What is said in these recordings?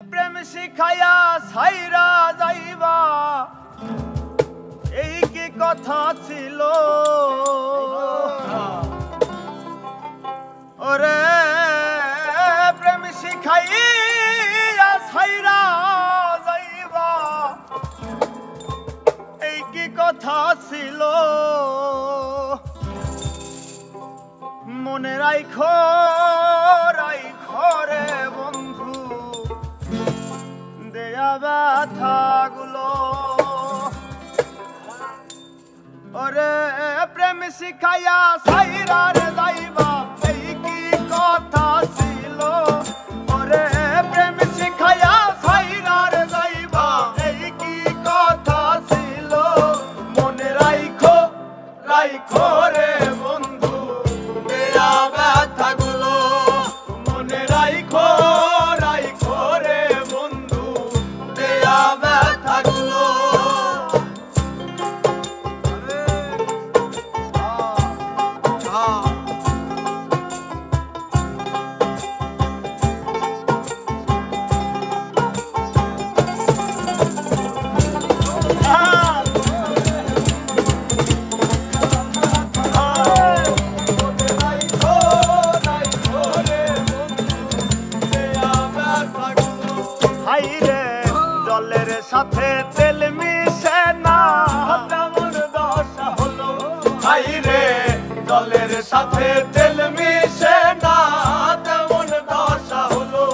প্রেম শিখাইয়া সাইরা যাইবা। এই কি কথা ছিল? ওরে, প্রেম শিখাইয়া সাইরা যাইবা। এই কি কথা ছিল? মনে রাইখো দেয়া ব্যথাগুলো। ওরে, প্রেম শিখাইয়া সাইরা রে যাইবা এই কি কথা ছিল? ওরে, প্রেম শিখাইয়া সাইরা রে যাইবা এই কি কথা ছিল? মনে রাইখো রাইখো রে। দেয়া ব্যথাগুলো সাথে তেল মিশে না। তেমন দশা হলো। ভাই রে জলের সাথে তেল মিশে না। তেমন দশা হলো।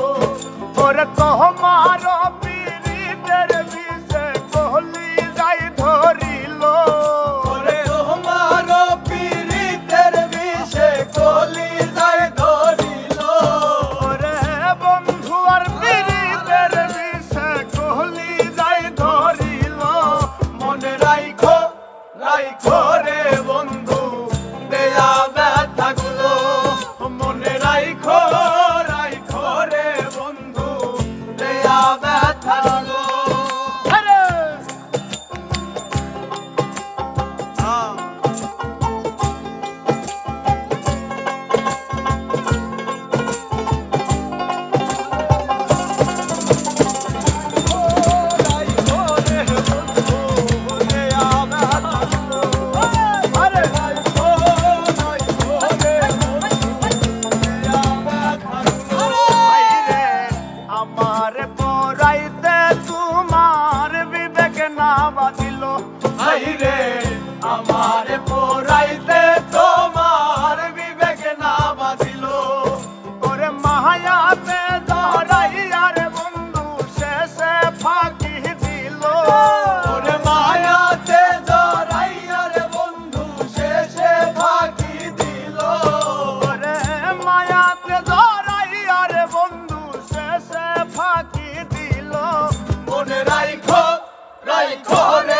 ওরে কহমার রাইখো রে বন্ধু আমার পড়াইতে তোমার বিবেক না বাঁধিল। হাইরে আমার পড়াইতে রাইখো রে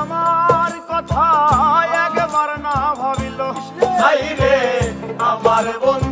আমার কথা একবার না ভাবিল। আমার বন্ধু।